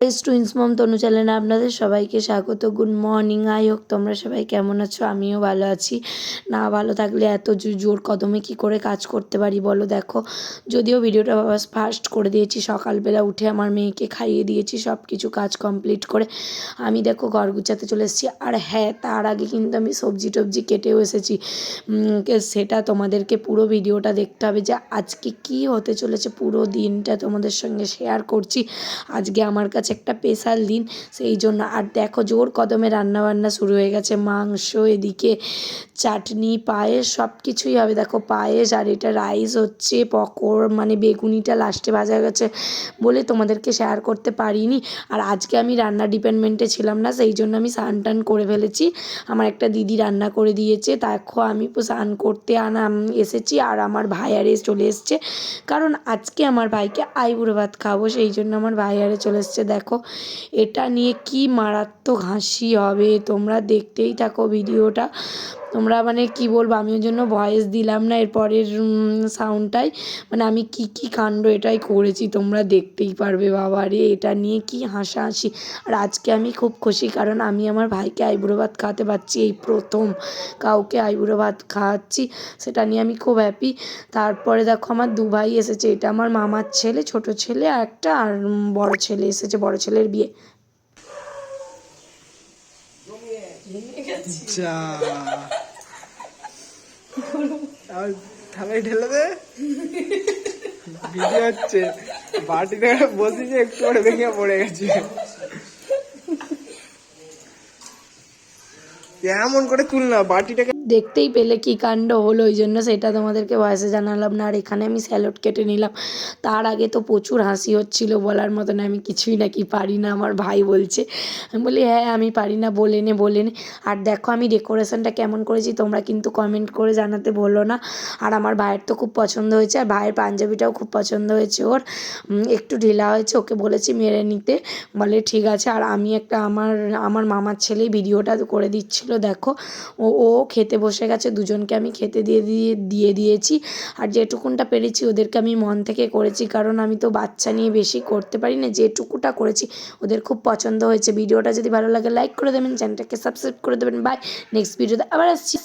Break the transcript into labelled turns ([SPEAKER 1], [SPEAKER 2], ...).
[SPEAKER 1] S twins মম তনু চ্যানেলে আপনাদের সবাইকে স্বাগত। গুড মর্নিং আই হোক তোমরা সবাই কেমন আছো? আমিও ভালো আছি। না, ভালো থাকলে এত জোর কদমে কি করে কাজ করতে পারি বলো? দেখো, যদিও ভিডিওটা বাবা ফার্স্ট করে দিয়েছি, সকালবেলা উঠে আমার মেয়েকে খাইয়ে দিয়েছি সব কিছু কাজ কমপ্লিট করে আমি দেখো ঘর গুছাতে চলে এসেছি। আর হ্যাঁ তার আগে কিন্তু আমি সবজি টবজি কেটেও এসেছি। সেটা তোমাদেরকে পুরো ভিডিওটা দেখতে হবে যে আজকে কি হতে চলেছে, পুরো দিনটা তোমাদের সঙ্গে শেয়ার করছি। আজকে আমার কাছে একটা স্পেশাল দিন, সেই জন্য। আর দেখো জোর কদমে রান্না বান্না শুরু হয়ে গেছে। মাংস এদিকে, চাটনি, পায়েস সব কিছুই হবে। দেখো পায়েস আর এটা রাইস হচ্ছে, পকোড় মানে বেগুনিটা লাস্টে ভাজা গেছে বলে তোমাদেরকে শেয়ার করতে পারিনি। আর আজকে আমি রান্না ডিপার্টমেন্টে ছিলাম না, সেই জন্য আমি স্নান টান করে ফেলেছি। আমার একটা দিদি রান্না করে দিয়েছে। দেখো আমি স্নান করতে আনা এসেছি আর আমার ভাই আরে চলে এসছে। কারণ আজকে আমার ভাইকে আইবুড়ো ভাত খাব, সেই জন্য আমার ভাই আরে চলে এসছে। দেখো এটা নিয়ে কি মারাত্মক হাসি হবে। তোমরা দেখতেই থাকো ভিডিওটা। তোমরা মানে কি বলব আমি ওই জন্য ভয়েস দিলাম না এর পরের সাউন্ডটাই মানে আমি কি কি কাণ্ড এটাই করেছি, তোমরা দেখতেই পারবে বাবা রে এটা নিয়ে কি হাসাহাসি। আর আজকে আমি খুব খুশি, কারণ আমি আমার ভাইকে আইবুড়ো ভাত খাওয়াতে পারছি, এই প্রথম কাউকে আইবুড়ো ভাত খাওয়াচ্ছি, সেটা নিয়ে আমি খুব হ্যাপি তারপরে দেখো আমার দু ভাই এসেছে, এটা আমার মামার ছেলে, ছোট ছেলে, আর একটা, আর বড় ছেলে এসেছে, বড় ছেলের বিয়ে।
[SPEAKER 2] যা আর থালায় ঢেলে দে ভিডিও হচ্ছে বাটিতে বসেছে একটু করে ভেঙে পড়ে গেছে। এমন করে তুল না বাটিটাকে
[SPEAKER 1] দেখতেই পেলে কি কাণ্ড হলো, ওই জন্য সেটা তোমাদেরকে ভয়েসে জানালাম না। আর এখানে আমি স্যালোড কেটে নিলাম। তার আগে তো প্রচুর হাসি হচ্ছিল বলার মতন, আমি কিছুই নাকি পারি না, আমার ভাই বলছে। আমি বলি হ্যাঁ আমি পারি না, বলে নে বলে নে। আর দেখো আমি ডেকোরেশনটা কেমন করেছি, তোমরা কিন্তু কমেন্ট করে জানাতে বলো না। আর আমার ভাইয়ের তো খুব পছন্দ হয়েছে, আর ভাইয়ের পাঞ্জাবিটাও খুব পছন্দ হয়েছে ওর। একটু ঢিলা হয়েছে, ওকে বলেছি মেরে নিতে। বলে, ঠিক আছে। আর আমি একটা আমার আমার মামার ছেলে ভিডিওটা করে দিচ্ছিল, দেখো। ও ও খেতে বসে গেছে, দুজনকে আমি খেতে দিয়ে দিয়ে দিয়ে দিয়েছি। আর যেটুকুনটা পেরেছি ওদেরকে আমি মন থেকে করেছি, কারণ আমি তো বাচ্চা নিয়ে বেশি করতে পারি না, যেটুকুটা করেছি ওদের খুব পছন্দ হয়েছে। ভিডিওটা যদি ভালো লাগে, লাইক করে দেবেন, চ্যানেলটাকে সাবস্ক্রাইব করে দেবেন। বাই, নেক্সট ভিডিওতে আবার আসছি।